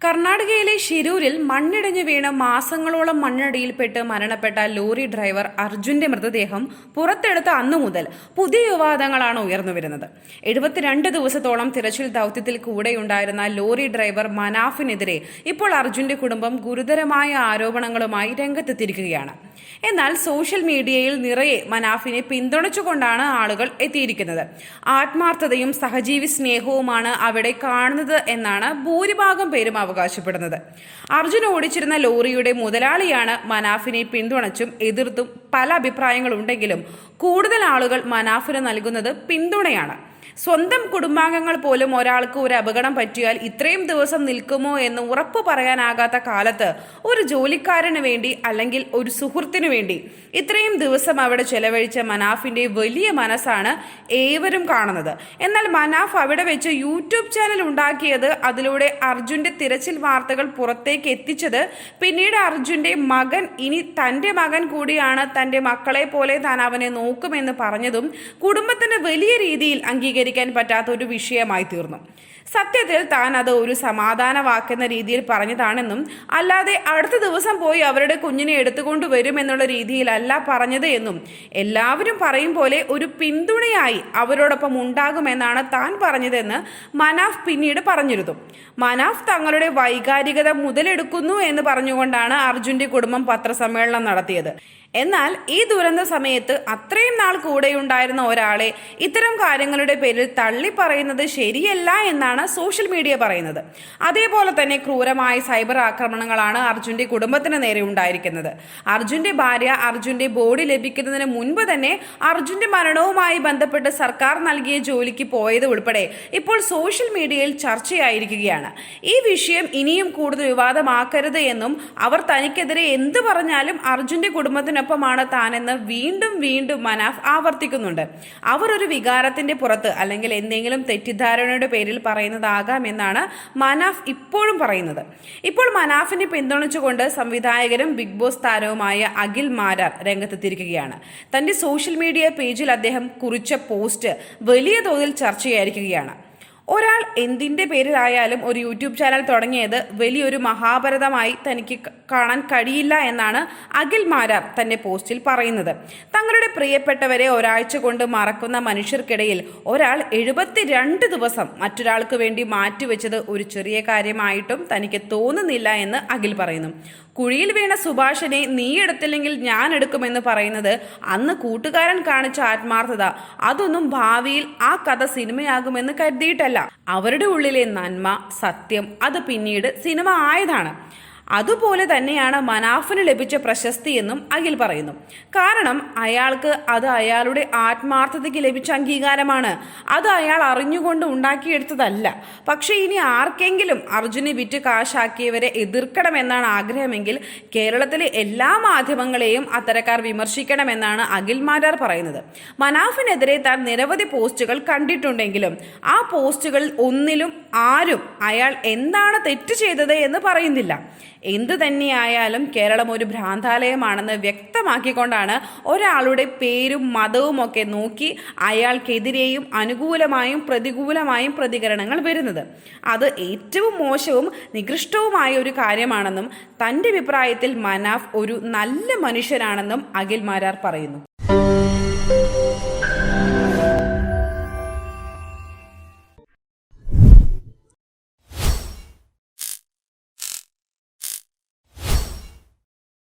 കർണാടകയിലെ ഷിരൂരിൽ മണ്ണിടിഞ്ഞു വീണ് മാസങ്ങളോളം മണ്ണടിയിൽപ്പെട്ട് മരണപ്പെട്ട ലോറി ഡ്രൈവർ അർജുന്റെ മൃതദേഹം പുറത്തെടുത്ത അന്നു മുതൽ പുതിയ വിവാദങ്ങളാണ് ഉയർന്നു വരുന്നത്. എഴുപത്തിരണ്ട് ദിവസത്തോളം തിരച്ചിൽ ദൗത്യത്തിൽ കൂടെയുണ്ടായിരുന്ന ലോറി ഡ്രൈവർ മനാഫിനെതിരെ ഇപ്പോൾ അർജുന്റെ കുടുംബം ഗുരുതരമായ ആരോപണങ്ങളുമായി രംഗത്തെത്തിയിരിക്കുകയാണ്. എന്നാൽ സോഷ്യൽ മീഡിയയിൽ നിറയെ മനാഫിനെ പിന്തുണച്ചുകൊണ്ടാണ് ആളുകൾ എത്തിയിരിക്കുന്നത്. ആത്മാർത്ഥതയും സഹജീവി സ്നേഹവുമാണ് അവിടെ കാണുന്നത് എന്നാണ് ഭൂരിഭാഗം പേരും അവകാശപ്പെടുന്നത്. അർജുൻ ഓടിച്ചിരുന്ന ലോറിയുടെ മുതലാളിയാണ് മനാഫിനെ പിന്തുണച്ചും എതിർത്തും പല അഭിപ്രായങ്ങളുണ്ടെങ്കിലും കൂടുതൽ ആളുകൾ മനാഫിന് നൽകുന്നത് പിന്തുണയാണ്. സ്വന്തം കുടുംബാംഗങ്ങൾ പോലും ഒരാൾക്ക് ഒരു അപകടം പറ്റിയാൽ ഇത്രയും ദിവസം നിൽക്കുമോ എന്ന് ഉറപ്പ് പറയാനാകാത്ത കാലത്ത് ഒരു ജോലിക്കാരന് വേണ്ടി അല്ലെങ്കിൽ ഒരു സുഹൃത്തിനു വേണ്ടി ഇത്രയും ദിവസം അവിടെ ചെലവഴിച്ച മനാഫിന്റെ വലിയ മനസ്സാണ് ഏവരും കാണുന്നത്. എന്നാൽ മനാഫ് അവിടെ വെച്ച് യൂട്യൂബ് ചാനൽ ഉണ്ടാക്കിയത് അതിലൂടെ അർജുന്റെ തിരച്ചിൽ വാർത്തകൾ പുറത്തേക്ക് എത്തിച്ചത് പിന്നീട് അർജുന്റെ മകൻ ഇനി തന്റെ മകൻ കൂടിയാണ് തന്റെ മക്കളെ പോലെ താൻ അവനെ നോക്കുമെന്ന് പറഞ്ഞതും കുടുംബത്തിന് വലിയ രീതിയിൽ അംഗീകരിക്കാൻ പറ്റാത്ത ഒരു വിഷയമായി തീർന്നു സത്യത്തിൽ താൻ അത് ഒരു സമാധാന വാക്കെന്ന രീതിയിൽ പറഞ്ഞതാണെന്നും അല്ലാതെ അടുത്ത ദിവസം പോയി അവരുടെ കുഞ്ഞിനെ എടുത്തുകൊണ്ട് വരുമെന്നുള്ള രീതിയിലല്ല പറഞ്ഞത് എന്നും എല്ലാവരും പറയും പോലെ ഒരു പിന്തുണയായി അവരോടൊപ്പം ഉണ്ടാകുമെന്നാണ് താൻ പറഞ്ഞതെന്ന് മനാഫ് പിന്നീട് പറഞ്ഞിരുന്നു. മനാഫ് തങ്ങളുടെ വൈകാരികത മുതലെടുക്കുന്നു എന്ന് പറഞ്ഞുകൊണ്ടാണ് അർജുന്റെ കുടുംബം പത്രസമ്മേളനം നടത്തിയത്. എന്നാൽ ഈ ദുരന്ത സമയത്ത് അത്രയും നാൾ കൂടെയുണ്ടായിരുന്ന ഒരാളെ ഇത്തരം കാര്യങ്ങളുടെ പേരിൽ തള്ളി പറയുന്നത് ശരിയല്ല എന്നാണ് സോഷ്യൽ മീഡിയ പറയുന്നത്. അതേപോലെ തന്നെ ക്രൂരമായ സൈബർ ആക്രമണങ്ങളാണ് അർജുന്റെ കുടുംബത്തിന് നേരെ ഉണ്ടായിരിക്കുന്നത്. അർജുന്റെ ഭാര്യ അർജുന്റെ ബോഡി ലഭിക്കുന്നതിന് മുൻപ് തന്നെ അർജുന്റെ മരണവുമായി ബന്ധപ്പെട്ട് സർക്കാർ നൽകിയ ജോലിക്ക് പോയത് ഉൾപ്പെടെ ഇപ്പോൾ സോഷ്യൽ മീഡിയയിൽ ചർച്ചയായിരിക്കുകയാണ്. ഈ വിഷയം ഇനിയും കൂടുതൽ വിവാദമാക്കരുത് എന്നും അവർ തനിക്കെതിരെ എന്ത് പറഞ്ഞാലും അർജുന്റെ കുടുംബത്തിനൊപ്പമാണ് താനെന്ന് വീണ്ടും വീണ്ടും മനാഫ് ആവർത്തിക്കുന്നുണ്ട്. അവർ ഒരു വികാരത്തിന്റെ പുറത്ത് അല്ലെങ്കിൽ എന്തെങ്കിലും തെറ്റിദ്ധാരണയുടെ പേരിൽ പറയുന്നതാകാം എന്നാണ് മനാഫ് ഇപ്പോഴും പറയുന്നത്. ഇപ്പോൾ മനാഫിനെ പിന്തുണച്ചുകൊണ്ട് സംവിധായകരും ബിഗ് ബോസ് താരവുമായ അഖിൽ മാരാർ രംഗത്തെത്തിയിരിക്കുകയാണ്. തന്റെ സോഷ്യൽ മീഡിയ പേജിൽ അദ്ദേഹം കുറിച്ച പോസ്റ്റ് വലിയ തോതിൽ ചർച്ചയായിരിക്കുകയാണ്. ഒരാൾ എന്തിന്റെ പേരിലായാലും ഒരു യൂട്യൂബ് ചാനൽ തുടങ്ങിയത് വലിയൊരു മഹാഭാരതമായി തനിക്ക് കാണാൻ കഴിയില്ല എന്നാണ് അഖിൽ മാരാർ തന്റെ പോസ്റ്റിൽ പറയുന്നത്. തങ്ങളുടെ പ്രിയപ്പെട്ടവരെ ഒരാഴ്ച കൊണ്ട് മറക്കുന്ന മനുഷ്യർക്കിടയിൽ ഒരാൾ എഴുപത്തിരണ്ട് ദിവസം മറ്റൊരാൾക്ക് വേണ്ടി മാറ്റിവെച്ചത് ഒരു ചെറിയ കാര്യമായിട്ടും തനിക്ക് തോന്നുന്നില്ല എന്ന് അഖിൽ പറയുന്നു. കുഴിയിൽ വീണ സുഭാഷിനെ നീ എടുത്തില്ലെങ്കിൽ ഞാൻ എടുക്കുമെന്ന് പറയുന്നത് അന്ന് കൂട്ടുകാരൻ കാണിച്ച ആത്മാർത്ഥത. അതൊന്നും ഭാവിയിൽ ആ കഥ സിനിമയാകുമെന്ന് കരുതിയിട്ടല്ല. അവരുടെ ഉള്ളിലെ നന്മ സത്യം അത് പിന്നീട് സിനിമ ആയതാണ്. അതുപോലെ തന്നെയാണ് മനാഫിന് ലഭിച്ച പ്രശസ്തി എന്നും അഖിൽ പറയുന്നു. കാരണം അയാൾക്ക് അത് അയാളുടെ ആത്മാർത്ഥതയ്ക്ക് ലഭിച്ച അംഗീകാരമാണ്. അത് അയാൾ അറിഞ്ഞുകൊണ്ട് ഉണ്ടാക്കിയെടുത്തതല്ല. പക്ഷേ ഇനി ആർക്കെങ്കിലും അർജുനെ വിറ്റ് കാശാക്കിയവരെ എതിർക്കണമെന്നാണ് ആഗ്രഹമെങ്കിൽ കേരളത്തിലെ എല്ലാ മാധ്യമങ്ങളെയും അത്തരക്കാർ വിമർശിക്കണമെന്നാണ് അഖിൽ മാരാർ പറയുന്നത്. മനാഫിനെതിരെ താൻ നിരവധി പോസ്റ്റുകൾ കണ്ടിട്ടുണ്ടെങ്കിലും ആ പോസ്റ്റുകളിൽ ഒന്നിലും ആരും അയാൾ എന്താണ് തെറ്റ് ചെയ്തത് എന്ന് പറയുന്നില്ല. എന്തു തന്നെയായാലും കേരളം ഒരു ഭ്രാന്താലയമാണെന്ന് വ്യക്തമാക്കിക്കൊണ്ടാണ് ഒരാളുടെ പേരും മതവും ഒക്കെ നോക്കി അയാൾക്കെതിരെയും അനുകൂലമായും പ്രതികൂലമായും പ്രതികരണങ്ങൾ വരുന്നത്. അത് ഏറ്റവും മോശവും നികൃഷ്ടവുമായ ഒരു കാര്യമാണെന്നും തന്റെ അഭിപ്രായത്തിൽ മനാഫ് ഒരു നല്ല മനുഷ്യനാണെന്നും അഖിൽ മാരാർ പറയുന്നു.